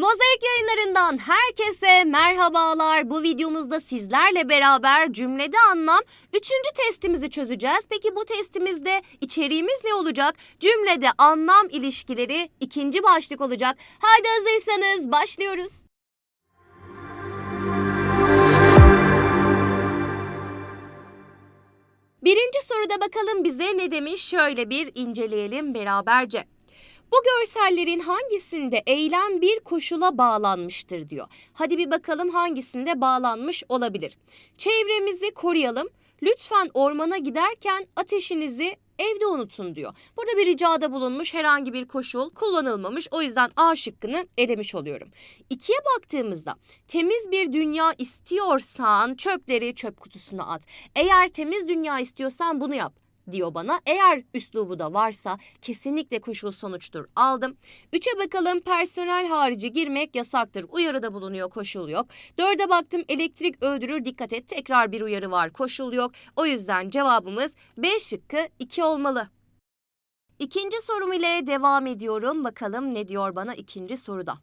Mozaik yayınlarından herkese merhabalar. Bu videomuzda sizlerle beraber cümlede anlam 3. testimizi çözeceğiz. Peki bu testimizde içeriğimiz ne olacak? Cümlede anlam ilişkileri ikinci başlık olacak. Haydi hazırsanız başlıyoruz. Birinci soruda bakalım bize ne demiş? Şöyle bir inceleyelim beraberce. Bu görsellerin hangisinde eylem bir koşula bağlanmıştır diyor. Hadi bir bakalım hangisinde bağlanmış olabilir. Çevremizi koruyalım. Lütfen ormana giderken ateşinizi evde unutun diyor. Burada bir ricada bulunmuş herhangi bir koşul kullanılmamış. O yüzden A şıkkını elemiş oluyorum. İkiye baktığımızda temiz bir dünya istiyorsan çöpleri çöp kutusuna at. Eğer temiz dünya istiyorsan bunu yap diyor bana. Eğer üslubu da varsa kesinlikle koşul sonuçtur aldım. Üçe bakalım personel harici girmek yasaktır. Uyarıda bulunuyor koşul yok. Dörde baktım elektrik öldürür dikkat et tekrar bir uyarı var koşul yok. O yüzden cevabımız B şıkkı 2 olmalı. İkinci sorum ile devam ediyorum. Bakalım ne diyor bana ikinci soruda.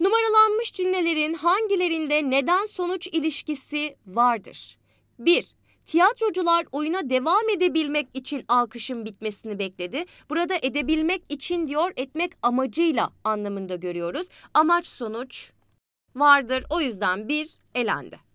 Numaralanmış cümlelerin hangilerinde neden sonuç ilişkisi vardır? 1. Tiyatrocular oyuna devam edebilmek için alkışın bitmesini bekledi. Burada edebilmek için diyor etmek amacıyla anlamında görüyoruz. Amaç sonuç vardır. O yüzden bir elendi.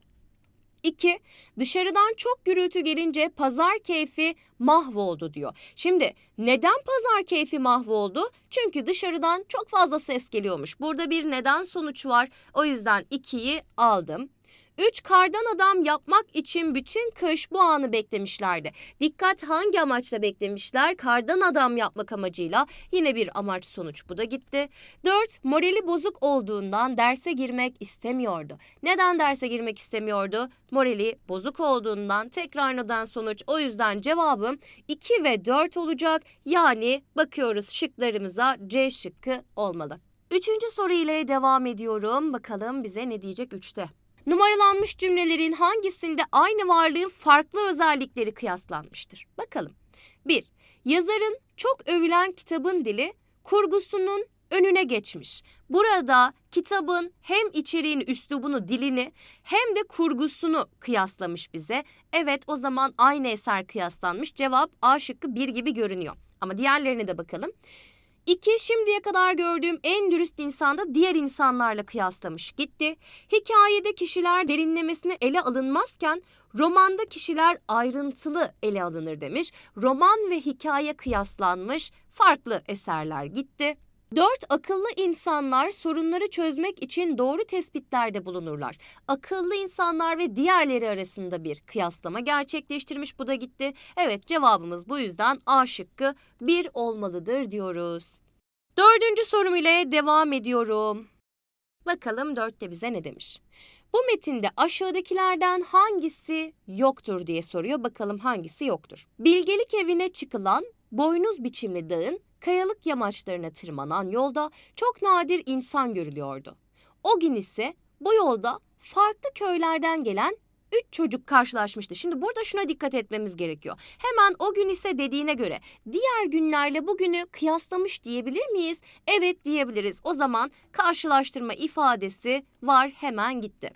2. Dışarıdan çok gürültü gelince pazar keyfi mahvoldu diyor. Şimdi neden pazar keyfi mahvoldu? Çünkü dışarıdan çok fazla ses geliyormuş. Burada bir neden sonuç var. O yüzden 2'yi aldım. 3 kardan adam yapmak için bütün kış bu anı beklemişlerdi. Dikkat hangi amaçla beklemişler? Kardan adam yapmak amacıyla yine bir amaç sonuç bu da gitti. 4 morali bozuk olduğundan derse girmek istemiyordu. Neden derse girmek istemiyordu? Morali bozuk olduğundan tekrar neden sonuç. O yüzden cevabım 2 ve 4 olacak. Yani bakıyoruz şıklarımıza C şıkkı olmalı. Üçüncü soru ile devam ediyorum. Bakalım bize ne diyecek üçte. Numaralanmış cümlelerin hangisinde aynı varlığın farklı özellikleri kıyaslanmıştır? Bakalım. 1. Yazarın çok övülen kitabın dili kurgusunun önüne geçmiş. Burada kitabın hem içeriğini, üslubunu, dilini hem de kurgusunu kıyaslamış bize. Evet o zaman aynı eser kıyaslanmış. Cevap A şıkkı 1 gibi görünüyor. Ama diğerlerine de bakalım. İki, şimdiye kadar gördüğüm en dürüst insan da diğer insanlarla kıyaslamış gitti. Hikayede kişiler derinlemesine ele alınmazken romanda kişiler ayrıntılı ele alınır demiş. Roman ve hikaye kıyaslanmış farklı eserler gitti. Dört, akıllı insanlar sorunları çözmek için doğru tespitlerde bulunurlar. Akıllı insanlar ve diğerleri arasında bir kıyaslama gerçekleştirmiş. Bu da gitti. Evet cevabımız bu yüzden A şıkkı 1 olmalıdır diyoruz. Dördüncü sorum ile devam ediyorum. Bakalım dörtte bize ne demiş? Bu metinde aşağıdakilerden hangisi yoktur diye soruyor. Bakalım hangisi yoktur. Bilgelik evine çıkılan boynuz biçimli dağın kayalık yamaçlarına tırmanan yolda çok nadir insan görülüyordu. O gün ise bu yolda farklı köylerden gelen üç çocuk karşılaşmıştı. Şimdi burada şuna dikkat etmemiz gerekiyor. Hemen o gün ise dediğine göre diğer günlerle bugünü kıyaslamış diyebilir miyiz? Evet diyebiliriz. O zaman karşılaştırma ifadesi var hemen gitti.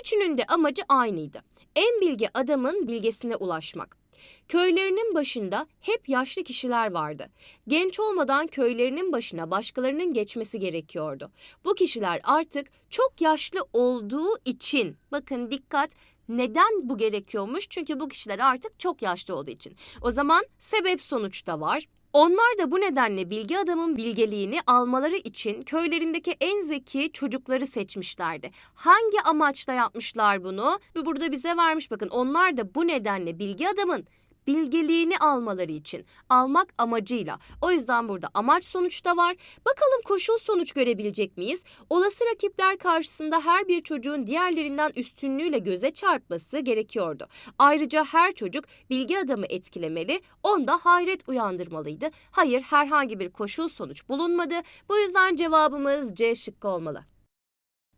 Üçünün de amacı aynıydı. En bilge adamın bilgesine ulaşmak. Köylerinin başında hep yaşlı kişiler vardı. Genç olmadan köylerinin başına başkalarının geçmesi gerekiyordu. Bu kişiler artık çok yaşlı olduğu için bakın dikkat neden bu gerekiyormuş? Çünkü bu kişiler artık çok yaşlı olduğu için. O zaman sebep sonuç da var. Onlar da bu nedenle bilgi adamın bilgeliğini almaları için köylerindeki en zeki çocukları seçmişlerdi. Hangi amaçla yapmışlar bunu? Ve burada bize vermiş bakın. Onlar da bu nedenle bilgi adamın bilgeliğini almaları için almak amacıyla. O yüzden burada amaç sonuçta var. Bakalım koşul sonuç görebilecek miyiz? Olası rakipler karşısında her bir çocuğun diğerlerinden üstünlüğüyle göze çarpması gerekiyordu. Ayrıca her çocuk bilgi adamı etkilemeli, onda hayret uyandırmalıydı. Hayır herhangi bir koşul sonuç bulunmadı. Bu yüzden cevabımız C şıkkı olmalı.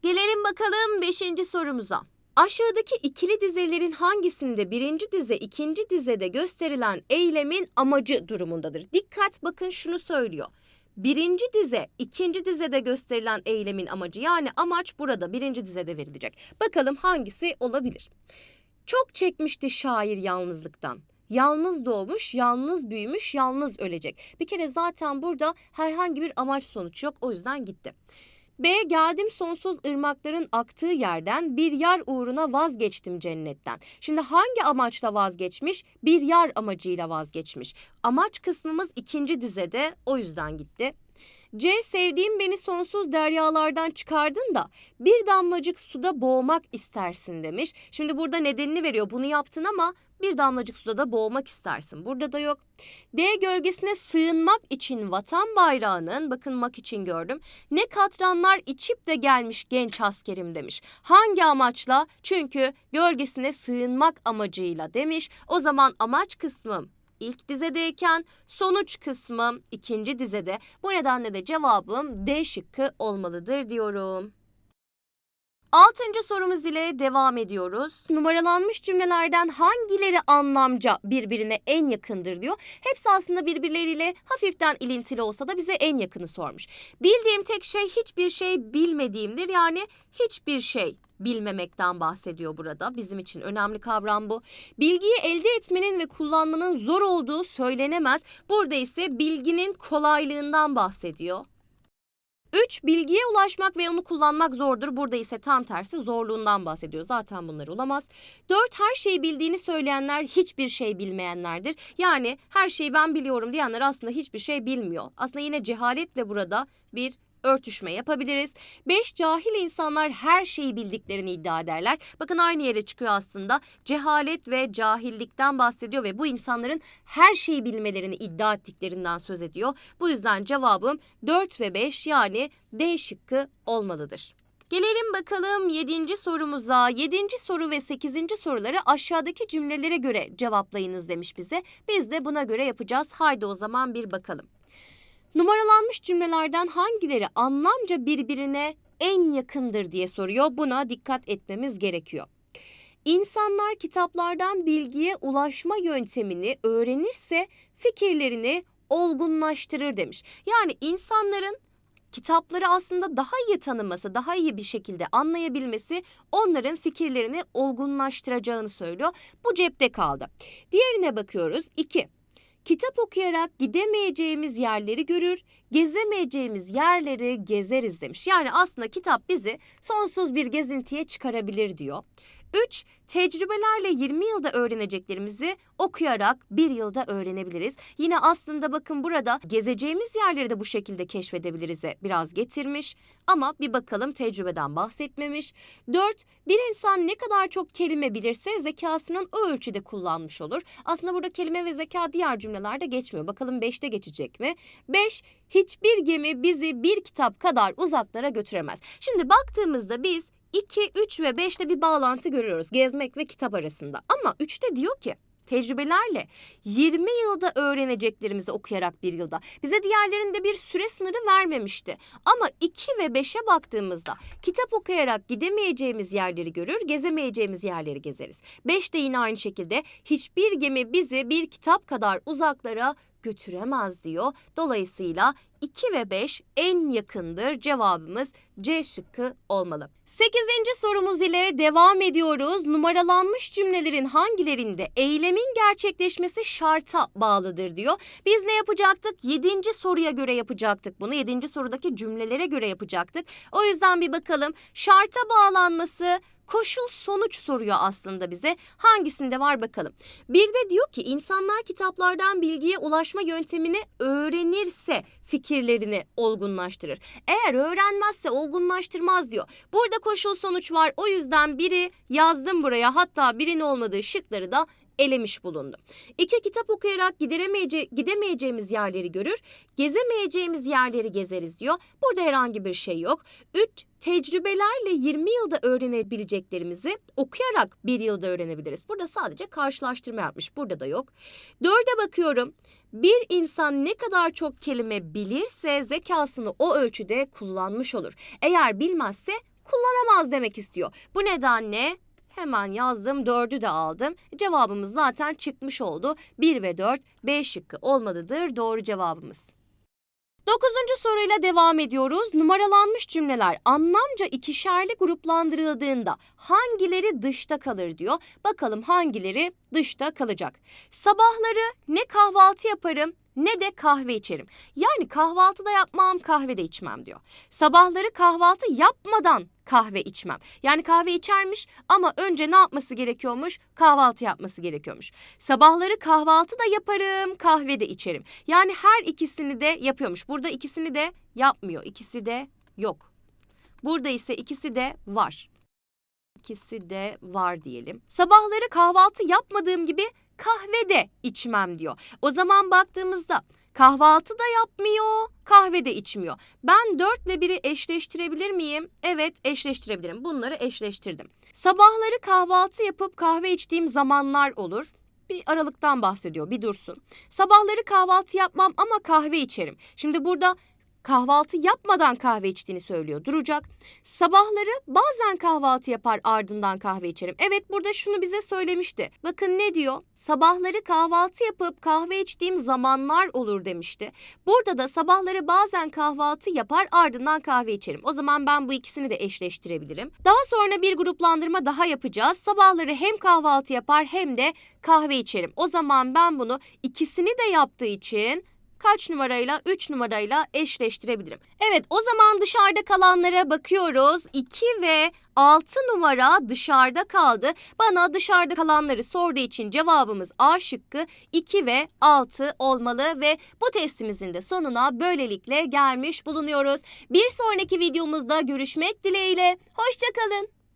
Gelelim bakalım 5. sorumuza. Aşağıdaki ikili dizelerin hangisinde birinci dize ikinci dizede gösterilen eylemin amacı durumundadır? Dikkat bakın şunu söylüyor. birinci dize, ikinci dizede gösterilen eylemin amacı yani amaç burada birinci dizede verilecek. Bakalım hangisi olabilir? Çok çekmişti şair yalnızlıktan. Yalnız doğmuş, yalnız büyümüş, yalnız ölecek. Bir kere zaten burada herhangi bir amaç sonuç yok o yüzden gitti. B. Geldim sonsuz ırmakların aktığı yerden bir yar uğruna vazgeçtim cennetten. Şimdi hangi amaçla vazgeçmiş? Bir yar amacıyla vazgeçmiş. Amaç kısmımız ikinci dizede o yüzden gitti. C. Sevdiğim beni sonsuz deryalardan çıkardın da bir damlacık suda boğmak istersin demiş. Şimdi burada nedenini veriyor. Bunu yaptın ama bir damlacık suda da boğmak istersin. Burada da yok. D gölgesine sığınmak için vatan bayrağının bakın mak için gördüm. Ne katranlar içip de gelmiş genç askerim demiş. Hangi amaçla? Çünkü gölgesine sığınmak amacıyla demiş. O zaman amaç kısmım ilk dizedeyken sonuç kısmım ikinci dizede. Bu nedenle de cevabım D şıkkı olmalıdır diyorum. Altıncı sorumuz ile devam ediyoruz. Numaralanmış cümlelerden hangileri anlamca birbirine en yakındır diyor. Hepsi aslında birbirleriyle hafiften ilintili olsa da bize en yakını sormuş. Bildiğim tek şey hiçbir şey bilmediğimdir. Yani hiçbir şey bilmemekten bahsediyor burada. Bizim için önemli kavram bu. Bilgiyi elde etmenin ve kullanmanın zor olduğu söylenemez. Burada ise bilginin kolaylığından bahsediyor. 3. Bilgiye ulaşmak ve onu kullanmak zordur. Burada ise tam tersi zorluğundan bahsediyor. Zaten bunlar olamaz. 4. Her şeyi bildiğini söyleyenler hiçbir şey bilmeyenlerdir. Yani her şeyi ben biliyorum diyenler aslında hiçbir şey bilmiyor. Aslında yine cehaletle burada bir örtüşme yapabiliriz. 5. Cahil insanlar her şeyi bildiklerini iddia ederler. Bakın aynı yere çıkıyor aslında. Cehalet ve cahillikten bahsediyor ve bu insanların her şeyi bilmelerini iddia ettiklerinden söz ediyor. Bu yüzden cevabım 4 ve 5 yani D şıkkı olmalıdır. Gelelim bakalım 7. sorumuza. 7. soru ve 8. soruları aşağıdaki cümlelere göre cevaplayınız demiş bize. Biz de buna göre yapacağız. Haydi o zaman bir bakalım. Numaralanmış cümlelerden hangileri anlamca birbirine en yakındır diye soruyor. Buna dikkat etmemiz gerekiyor. İnsanlar kitaplardan bilgiye ulaşma yöntemini öğrenirse fikirlerini olgunlaştırır demiş. Yani insanların kitapları aslında daha iyi tanıması, daha iyi bir şekilde anlayabilmesi onların fikirlerini olgunlaştıracağını söylüyor. Bu cepte kaldı. Diğerine bakıyoruz. 2. Kitap okuyarak gidemeyeceğimiz yerleri görür, gezemeyeceğimiz yerleri gezeriz demiş. Yani aslında kitap bizi sonsuz bir gezintiye çıkarabilir diyor. 3. Tecrübelerle 20 yılda öğreneceklerimizi okuyarak bir yılda öğrenebiliriz. Yine aslında bakın burada gezeceğimiz yerleri de bu şekilde keşfedebiliriz'e biraz getirmiş. Ama bir bakalım tecrübeden bahsetmemiş. 4. Bir insan ne kadar çok kelime bilirse zekasının o ölçüde kullanmış olur. Aslında burada kelime ve zeka diğer cümlelerde geçmiyor. Bakalım 5'te geçecek mi? 5. Hiçbir gemi bizi bir kitap kadar uzaklara götüremez. Şimdi baktığımızda biz 2, 3 ve 5'te bir bağlantı görüyoruz gezmek ve kitap arasında. Ama 3'te diyor ki tecrübelerle 20 yılda öğreneceklerimizi okuyarak bir yılda. Bize diğerlerinde bir süre sınırı vermemişti. Ama 2 ve 5'e baktığımızda kitap okuyarak gidemeyeceğimiz yerleri görür, gezemeyeceğimiz yerleri gezeriz. 5 de yine aynı şekilde hiçbir gemi bizi bir kitap kadar uzaklara götüremez diyor. Dolayısıyla 2 ve 5 en yakındır. Cevabımız C şıkkı olmalı. 8. sorumuz ile devam ediyoruz. Numaralanmış cümlelerin hangilerinde eylemin gerçekleşmesi şarta bağlıdır diyor. Biz ne yapacaktık? 7. soruya göre yapacaktık bunu. 7. sorudaki cümlelere göre yapacaktık. O yüzden bir bakalım. Şarta bağlanması koşul sonuç soruyor aslında bize. Hangisinde var bakalım. Bir de diyor ki insanlar kitaplardan bilgiye ulaşma yöntemini öğrenirse fikirlerini olgunlaştırır. Eğer öğrenmezse olgunlaştırmaz diyor. Burada koşul sonuç var. O yüzden biri yazdım buraya. Hatta birinin olmadığı şıkları da elemiş bulundu. İki kitap okuyarak gideremeyece gidemeyeceğimiz yerleri görür, gezemeyeceğimiz yerleri gezeriz diyor. Burada herhangi bir şey yok. Üç, tecrübelerle 20 yılda öğrenebileceklerimizi okuyarak bir yılda öğrenebiliriz. Burada sadece karşılaştırma yapmış. Burada da yok. Dörde bakıyorum. Bir insan ne kadar çok kelime bilirse zekasını o ölçüde kullanmış olur. Eğer bilmezse kullanamaz demek istiyor. Bu nedenle Hemen yazdım. 4'ü de aldım. Cevabımız zaten çıkmış oldu. 1 ve 4 B şıkkı olmalıdır doğru cevabımız. Dokuzuncu soruyla devam ediyoruz. Numaralanmış cümleler anlamca ikişerli gruplandırıldığında hangileri dışta kalır diyor. Bakalım hangileri dışta kalacak. Sabahları ne kahvaltı yaparım ne de kahve içerim. Yani kahvaltı da yapmam, kahve de içmem diyor. Sabahları kahvaltı yapmadan kahve içmem. Yani kahve içermiş ama önce ne yapması gerekiyormuş? Kahvaltı yapması gerekiyormuş. Sabahları kahvaltı da yaparım, kahve de içerim. Yani her ikisini de yapıyormuş. Burada ikisini de yapmıyor. İkisi de yok. Burada ise ikisi de var. İkisi de var diyelim. Sabahları kahvaltı yapmadığım gibi kahve de içmem diyor. O zaman baktığımızda kahvaltı da yapmıyor, kahve de içmiyor. Ben 4 ile 1'i eşleştirebilir miyim? Evet, eşleştirebilirim. Bunları eşleştirdim. Sabahları kahvaltı yapıp kahve içtiğim zamanlar olur. Bir aralıktan bahsediyor, bir dursun. Sabahları kahvaltı yapmam ama kahve içerim. Şimdi burada kahvaltı yapmadan kahve içtiğini söylüyor. Duracak. Sabahları bazen kahvaltı yapar ardından kahve içerim. Evet burada şunu bize söylemişti. Bakın ne diyor? Sabahları kahvaltı yapıp kahve içtiğim zamanlar olur demişti. Burada da sabahları bazen kahvaltı yapar ardından kahve içerim. O zaman ben bu ikisini de eşleştirebilirim. Daha sonra bir gruplandırma daha yapacağız. Sabahları hem kahvaltı yapar hem de kahve içerim. O zaman ben bunu ikisini de yaptığı için kaç numarayla 3 numarayla eşleştirebilirim. Evet o zaman dışarıda kalanlara bakıyoruz. 2 ve 6 numara dışarıda kaldı. Bana dışarıda kalanları sorduğu için cevabımız A şıkkı 2 ve 6 olmalı ve bu testimizin de sonuna böylelikle gelmiş bulunuyoruz. Bir sonraki videomuzda görüşmek dileğiyle. Hoşçakalın.